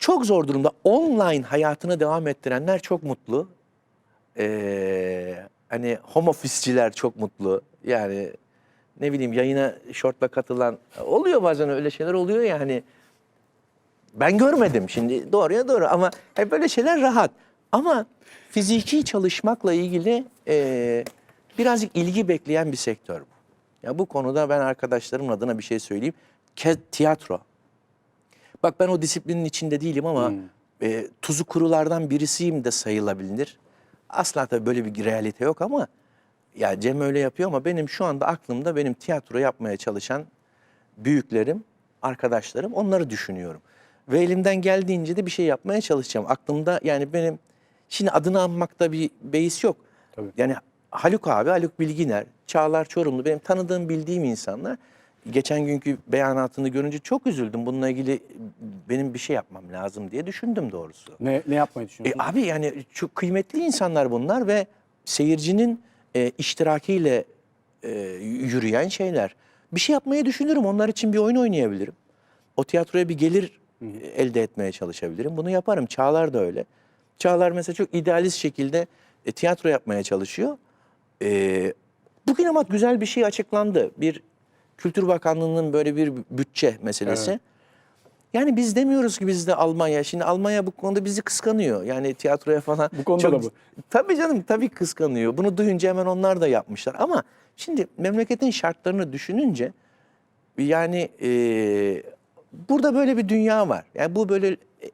çok zor durumda. Online hayatını devam ettirenler çok mutlu. Ee, hani home office'ciler çok mutlu. Yani ne bileyim yayına şortla katılan oluyor bazen öyle şeyler oluyor ya hani ben görmedim şimdi doğruya doğru ama hep böyle şeyler rahat. Ama fiziki çalışmakla ilgili e, birazcık ilgi bekleyen bir sektör bu. Ya bu konuda ben arkadaşlarım adına bir şey söyleyeyim. Ke- tiyatro. Bak ben o disiplinin içinde değilim ama e, tuzu kurulardan birisiyim de sayılabilir. Asla tabii böyle bir realite yok ama ya Cem öyle yapıyor ama benim şu anda aklımda benim tiyatro yapmaya çalışan büyüklerim, arkadaşlarım onları düşünüyorum. Ve elimden geldiğince de bir şey yapmaya çalışacağım. Aklımda yani benim şimdi adını anmakta bir beis yok. Tabii. Yani Haluk abi, Haluk Bilginer, Çağlar Çorumlu benim tanıdığım bildiğim insanlar. Geçen günkü beyanatını görünce çok üzüldüm. Bununla ilgili benim bir şey yapmam lazım diye düşündüm doğrusu. Ne, ne yapmayı E, düşünüyorsun? abi yani çok kıymetli insanlar bunlar ve seyircinin e, iştirakiyle e, yürüyen şeyler. Bir şey yapmayı düşünürüm. Onlar için bir oyun oynayabilirim. O tiyatroya bir gelir e, elde etmeye çalışabilirim. Bunu yaparım. Çağlar da öyle. Çağlar mesela çok idealist şekilde e, tiyatro yapmaya çalışıyor. E, bugün ama güzel bir şey açıklandı. Bir Kültür Bakanlığı'nın böyle bir bütçe meselesi. Evet. Yani biz demiyoruz ki bizde Almanya. Şimdi Almanya bu konuda bizi kıskanıyor. Yani tiyatroya falan. Bu konuda da mı? Tabii canım tabii kıskanıyor. Bunu duyunca hemen onlar da yapmışlar. Ama şimdi memleketin şartlarını düşününce yani e, burada böyle bir dünya var. Yani bu böyle e,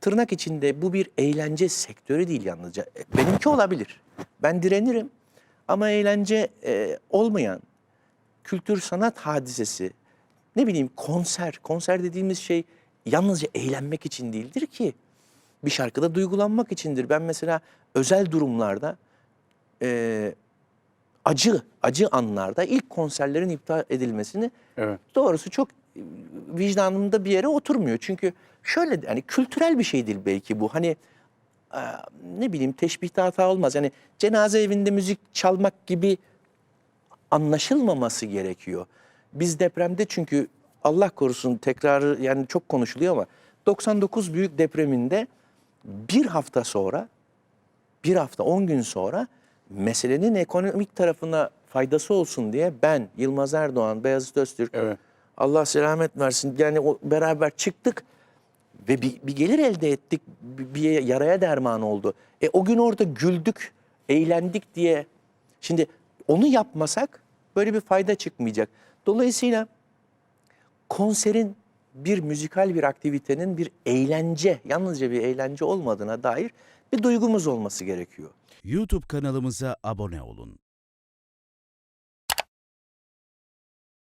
tırnak içinde bu bir eğlence sektörü değil yalnızca. E, Benimki olabilir. Ben direnirim. Ama eğlence e, olmayan kültür sanat hadisesi ne bileyim konser. Konser dediğimiz şey yalnızca eğlenmek için değildir ki. Bir şarkıda duygulanmak içindir. Ben mesela özel durumlarda e, acı, acı anlarda ilk konserlerin iptal edilmesini Evet. doğrusu çok e, vicdanımda bir yere oturmuyor. Çünkü şöyle hani kültürel bir şey değil belki bu. Hani e, ne bileyim teşbihte hata olmaz. Yani cenaze evinde müzik çalmak gibi anlaşılmaması gerekiyor. Biz depremde çünkü Allah korusun tekrarı yani çok konuşuluyor ama 99 büyük depreminde bir hafta sonra bir hafta 10 gün sonra meselenin ekonomik tarafına faydası olsun diye ben Yılmaz Erdoğan, Beyazıt Öztürk Evet. Allah selamet versin yani o beraber çıktık ve bir, bir gelir elde ettik. Bir, bir yaraya derman oldu. E o gün orada güldük, eğlendik diye. Şimdi onu yapmasak böyle bir fayda çıkmayacak. Dolayısıyla konserin bir müzikal bir aktivitenin bir eğlence, yalnızca bir eğlence olmadığına dair bir duygumuz olması gerekiyor. YouTube kanalımıza abone olun.